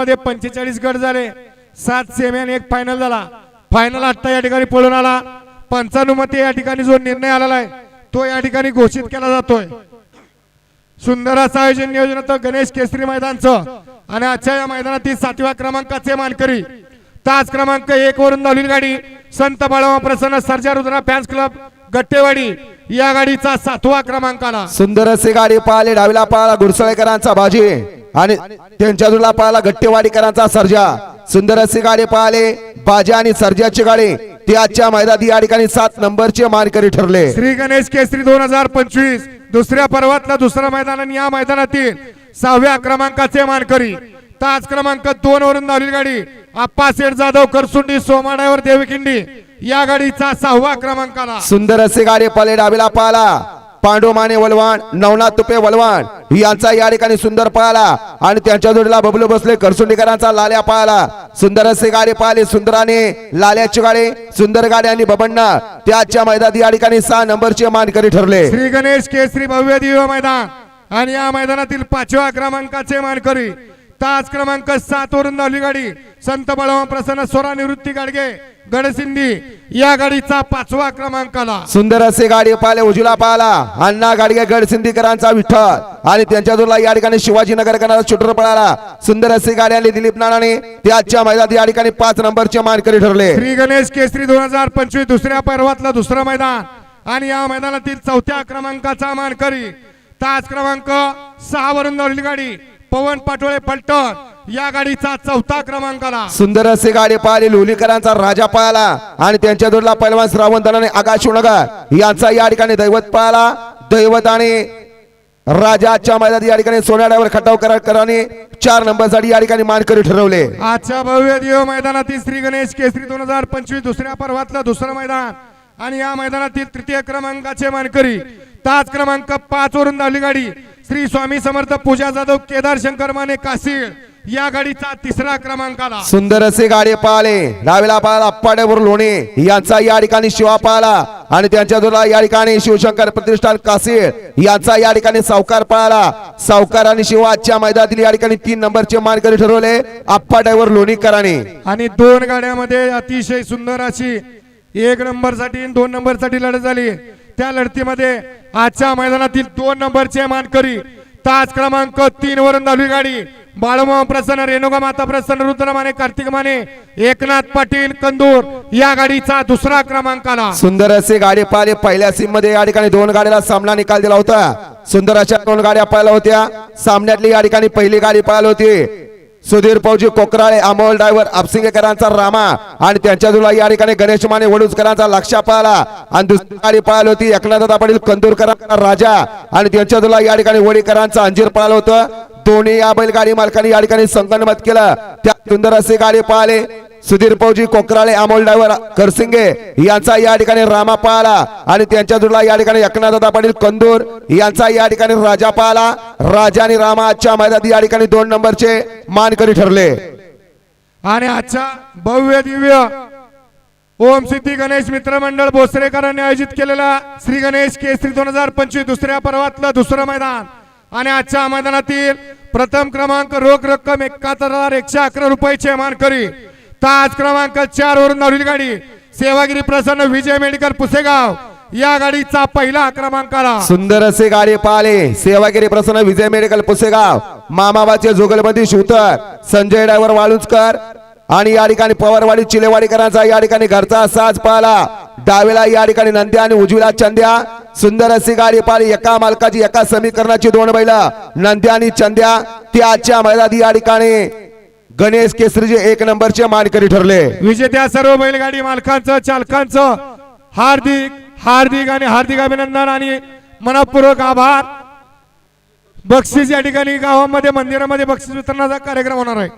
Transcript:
मध्ये पंचेचाळीस गट झाले. सात सेमी आणि एक फायनल झाला. फायनल आत्ता या ठिकाणी पळून आला. पंचानुमती या ठिकाणी जो निर्णय आलेला आहे तो या ठिकाणी घोषित केला जातोय. सुंदर असं आयोजन नियोजन होतं गणेश केसरी मैदानचं. आणि आजच्या या मैदानातील सातव्या क्रमांकाचे मानकरी. तास क्रमांक एक वरून धावली गाडी. संत बाळावा प्रसन्न सर्जा रुद्रा फॅन्स क्लब गट्टेवाडी. या गाडीचा सातवा क्रमांक आला. सुंदर असे गाडी पाहिले डावीला पाळला घुडसळेकरांचा बाजी. आणि त्यांच्या दुला पाळला गट्टेवाडीकरांचा सर्जा. सुंदर असे गाडी पाहिले बाजा आणि सर्जाची गाडी. ती आजच्या मैदानात या ठिकाणी सात नंबरचे मानकरी ठरले. श्री गणेश केसरी दोन हजार पंचवीस दुसऱ्या पर्वातला दुसरा मैदान आणि या मैदानातील सहाव्या क्रमांकाचे मानकरी. तास क्रमांक दोन वरून धावली गाडी. आप्पा शेठ जाधव करसुंडी सोमाडावर देवकिंडी या गाडीचा सहावा क्रमांक आला सुंदर असे गाडी पाहिले डावीला पाळला पांडू माने वलवान नवनाथ तुपे वलवान यांचा या ठिकाणी सुंदर पाहिला आणि त्यांच्या जोडीला बबलू बसले करसुंडीकरांचा लाल्या पाहिला सुंदर असे गाडी पाहिले सुंदराने लाल्याची गाडी सुंदर गाडी आणि बबन्ना त्याच्या मैदानात या ठिकाणी सहा नंबरचे मानकरी ठरले. श्री गणेश केसरी भव्य दिव्य मैदान आणि या मैदानातील पाचव्या क्रमांकाचे मानकरी तास क्रमांक सात वरून धावली गाडी. संत बळवा प्रसन्न सोरा निवृत्ती गाडगे. गडसिंधी या गाडीचा पाचवा क्रमांक आला. सुंदर असे गाडी पाहिले उजला पाहला अण्णा गाडगे गड सिंधीकरांचा विठ्ठल. आणि त्यांच्या या ठिकाणी शिवाजीनगरकरांचा शूटर पळाला. सुंदर असे गाडी आली दिलीप नानाने त्याच्या मैदानात या ठिकाणी पाच नंबरचे मानकरी ठरले. श्री गणेश केसरी दोन हजार पंचवीस दुसऱ्या पर्वातलं दुसरं मैदान. आणि या मैदानातील चौथ्या क्रमांकाचा मानकरी. तास क्रमांक सहा वरून धावलेली गाडी. पवन पाटोळे पलटण या गाडीचा चौथा क्रमांक आला सुंदर असे गाडी पाहिली लोलीकरांचा राजा पळाला आणि त्यांच्या जोडला पैलवान श्रावण दनाने आकाश शिवनगर यांचा या ठिकाणी दैवत पळाला दैवत आणि राजाच्या मैदानात या ठिकाणी सोन्याड्यावर खटाव करा कराने चार नंबरसाठी या ठिकाणी मानकरी ठरवले. आजच्या भव्य दिव्य मैदानातील श्री गणेश केसरी दोन हजार पंचवीस दुसऱ्या पर्वातलं दुसरं मैदान. आणि या मैदानातील तृतीय क्रमांकाचे मानकरी तास क्रमांक पाच वरून धावली गाडी. श्री स्वामी समर्थ पूजा जाधव केदार शंकर माने काशीळ या गाडीचा तिसरा क्रमांक आला. सुंदर असे गाडी पाहिले. डावीला पाहिला अप्पाडेवर लोणे. यांचा या ठिकाणी शिवा पाहिला. आणि त्यांच्या जोडला या ठिकाणी शिवशंकर प्रतिष्ठान कासीळ यांचा या ठिकाणी सावकार पळाला सावकार आणि शिवा आजच्या मैदानातील या ठिकाणी तीन नंबरचे मानकरी ठरवले. आप्पा ड्रायव्हर लोणीकरांनी आणि दोन गाड्यामध्ये अतिशय सुंदर अशी एक नंबरसाठी दोन नंबरसाठी लढत झाली. त्या लढतीमध्ये आजच्या मैदानातील दोन नंबरचे मानकरी तास क्रमांक तीन वरून दहावी गाडी बाळमा प्रसन्न रेणुका माता प्रसन्न रुद्र माने कार्तिक माने एकनाथ पाटील कंदूर या गाडीचा दुसरा क्रमांक आला. सुंदर असे गाडी पाहिले. पहिल्या सीममध्ये या ठिकाणी दोन गाडीला सामना निकाल दिला होता. सुंदर अशा दोन गाड्या पाहिल्या होत्या. सामन्यातली या ठिकाणी पहिली गाडी पाहिली होती. सुधीर पौजी कोकराळे अमोल डायव्हर आपसिंगेकरांचा रामा आणि त्यांच्या तुला या ठिकाणी गणेश माने वडूजकरांचा लक्षा पाळला. आणि दुसरी गाडी पाहिली होती एकनाथ पाटील कंदूरकरांचा राजा आणि त्यांच्या तुला या ठिकाणी वडीकरांचा अंजीर पाळलं होतं. दोन्ही या बैलगाडी मालकांनी या ठिकाणी संगनमत केलं. त्या सुंदर असे गाडी पाळले. सुधीर पौजी कोकराळे अमोल डायव्हर करसिंगे यांचा या ठिकाणी रामा पाहला आणि त्यांच्या जुडला या ठिकाणी एकनाथदादा पाटील कंदूर यांचा या ठिकाणी राजा पाहला राजा आणि रामा आजच्या मैदानात या ठिकाणी दोन नंबरचे मानकरी ठरले. आणि आजचा भव्य दिव्य ओम सिद्धी गणेश मित्र मंडळ भोसरेकरांनी आयोजित केलेला श्री गणेश केसरी दोन हजार पंचवीस दुसऱ्या पर्वातलं दुसरं मैदान. आणि आजच्या मैदानातील प्रथम क्रमांक रोख रक्कम एकाहत्तर हजार एकशे अकरा रुपयाचे मानकरी. ताज क्रमांक चार वरून धावलेली गाडी. सेवागिरी प्रसन्न विजय मेडिकल पुसेगाव. या गाडीचा पहिला क्रमांक आला सुंदर असे गाडी पाहिले सेवागिरी प्रसन्न विजय मेडिकल पुसेगाव. मामाबाचे जोगलमधी शूटर संजय डायव्हर वाळुंजकर. आणि या ठिकाणी पवारवाडी चिलेवाडीकरांचा या ठिकाणी घरचा साज पाहिला डावीला या ठिकाणी नंद्या आणि उजवीला चंद्या. सुंदर अशी गाडी पाहिली. एका मालकाची एका समीकरणाची दोन बैल. नंद्या आणि चंद्या. त्याच्या आजच्या या ठिकाणी गणेश केसरीचे एक नंबरचे मानकरी ठरले. विजेत्या सर्व बैलगाडी मालकांचं चालकांचं हार्दिक हार्दिक आणि हार्दिक अभिनंदन आणि मनपूर्वक आभार. बक्षीस या ठिकाणी गावामध्ये मंदिरामध्ये बक्षीस वितरणाचा कार्यक्रम होणार आहे.